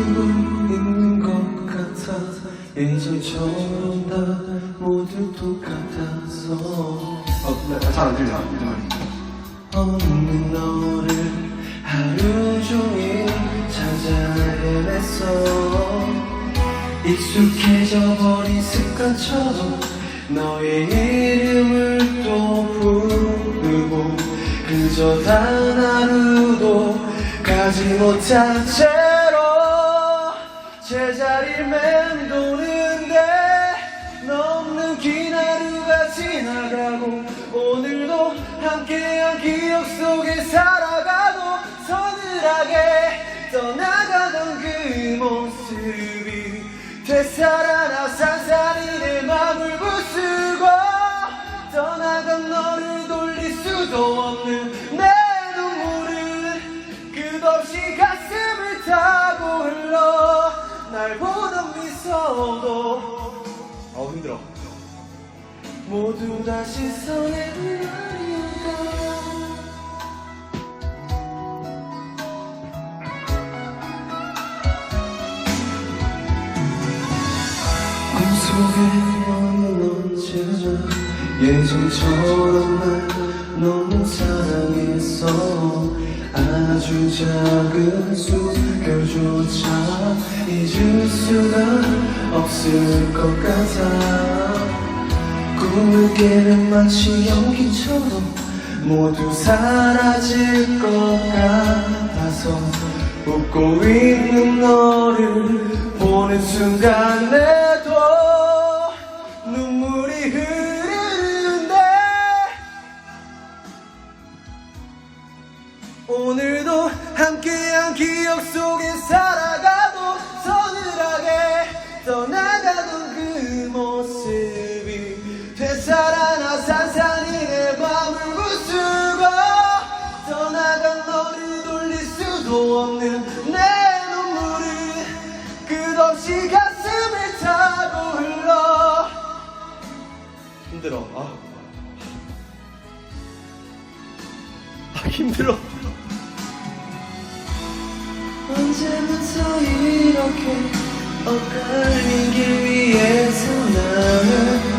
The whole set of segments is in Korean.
있는 것 같아 예전처럼 다 모두 똑같아서 어, 잘안 들려. 없는 너를 하루 종일 찾아 헤맸어 익숙해져 버린 습관처럼 너의 이름을 또 부르고 그저 단 하루도 가지 못한 채로 제자리 맴도는데 넘는 긴 하루가 지나가고 오늘도 함께한 기억 속에 살아가고 서늘하게 떠나가던 그 모습이 되살아나 산산이 내 맘을 부수고 떠나간 너를 돌릴 수도 없는 내 모두 다시 서내는 날이었다. 꿈속에 너는 언제나 예전처럼 날 너무 사랑했어. 아주 작은 숨결조차 잊을 수가 없을 것 같아 꿈을 깨는 마치 연기처럼 모두 사라질 것 같아서 웃고 있는 너를 보는 순간 에도 눈물이 흐르는데 오늘도 함께한 기억 속에 살아가도 서늘하게 떠나 힘들어. 아. 아, 힘들어. 언제부터 이렇게 엇갈린 길 위에서 나는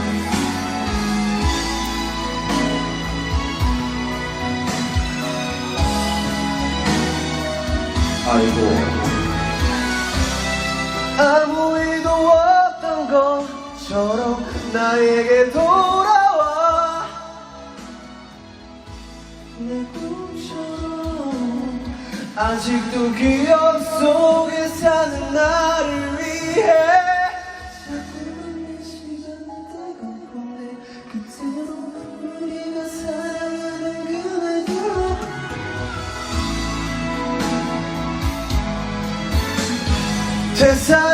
아이고. 아무 것처럼 나에게 돌아와. 내 꿈처럼 아직도 기억 속에 사는 나를 위해. 자꾸만 내 시간을 다가보내. 그대로 우리가 사랑하는 그날들로. 되살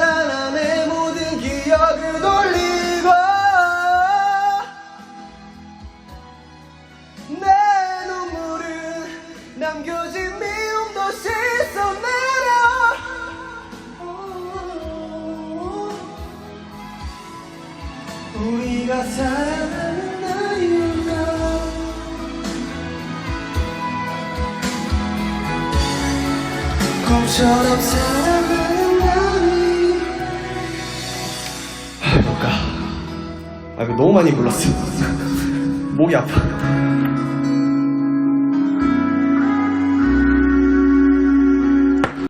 우리가 사랑하는 나이가 꿈처럼 사랑하는 나이 아, 뭘까. 아, 이거 너무 많이 불렀어. 목이 아파.